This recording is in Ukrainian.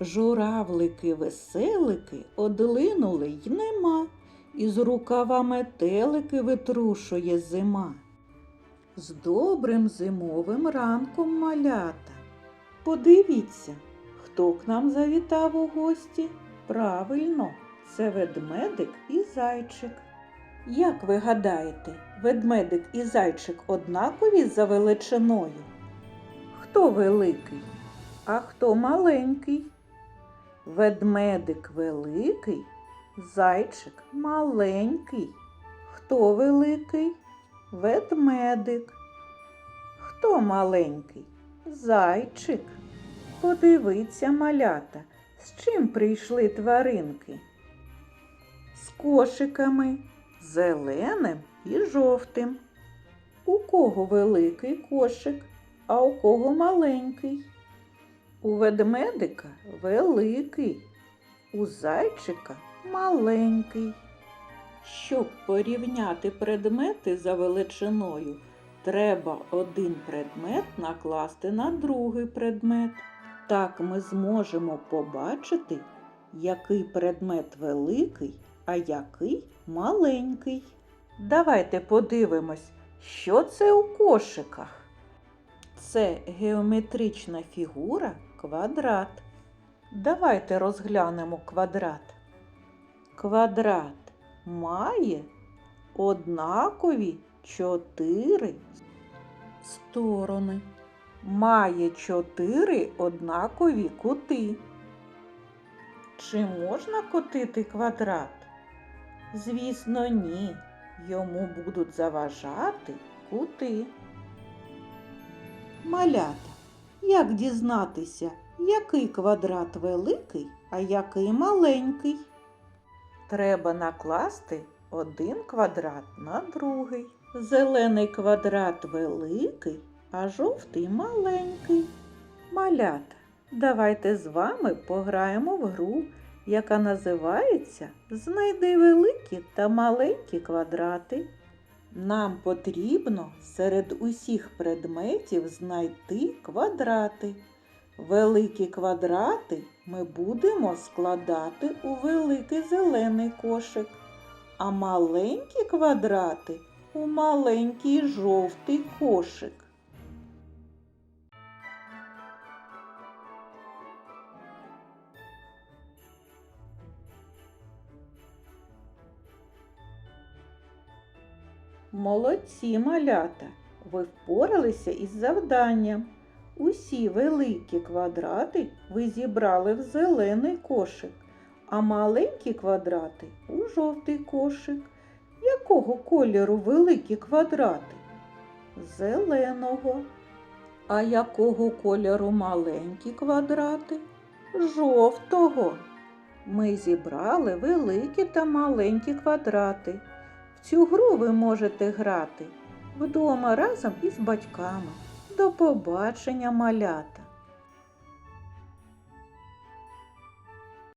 Журавлики веселики одлинули й нема, Із рукава метелики витрушує зима. З добрим зимовим ранком малята. Подивіться, хто к нам завітав у гості? Правильно, це ведмедик і зайчик. Як ви гадаєте, ведмедик і зайчик однакові за величиною? Хто великий, а хто маленький? Ведмедик великий, зайчик маленький. Хто великий? Ведмедик. Хто маленький? Зайчик. Подивіться, малята, з чим прийшли тваринки? З кошиками, зеленим і жовтим. У кого великий кошик, а у кого маленький? У ведмедика великий, у зайчика маленький. Щоб порівняти предмети за величиною, треба один предмет накласти на другий предмет. Так ми зможемо побачити, який предмет великий, а який маленький. Давайте подивимось, що це у кошиках. Це геометрична фігура квадрат. Давайте розглянемо квадрат. Квадрат має однакові чотири сторони. Має чотири однакові кути. Чи можна котити квадрат? Звісно, ні. Йому будуть заважати кути. Малята, як дізнатися, який квадрат великий, а який маленький? Треба накласти один квадрат на другий. Зелений квадрат великий, а жовтий маленький. Малята, давайте з вами пограємо в гру, яка називається Знайди великі та маленькі квадрати. Нам потрібно серед усіх предметів знайти квадрати. Великі квадрати ми будемо складати у великий зелений кошик, а маленькі квадрати у маленький жовтий кошик. Молодці малята! Ви впоралися із завданням. Усі великі квадрати ви зібрали в зелений кошик, а маленькі квадрати у жовтий кошик. Якого кольору великі квадрати? Зеленого. А якого кольору маленькі квадрати? Жовтого. Ми зібрали великі та маленькі квадрати. Цю гру ви можете грати вдома разом із батьками. До побачення, малята!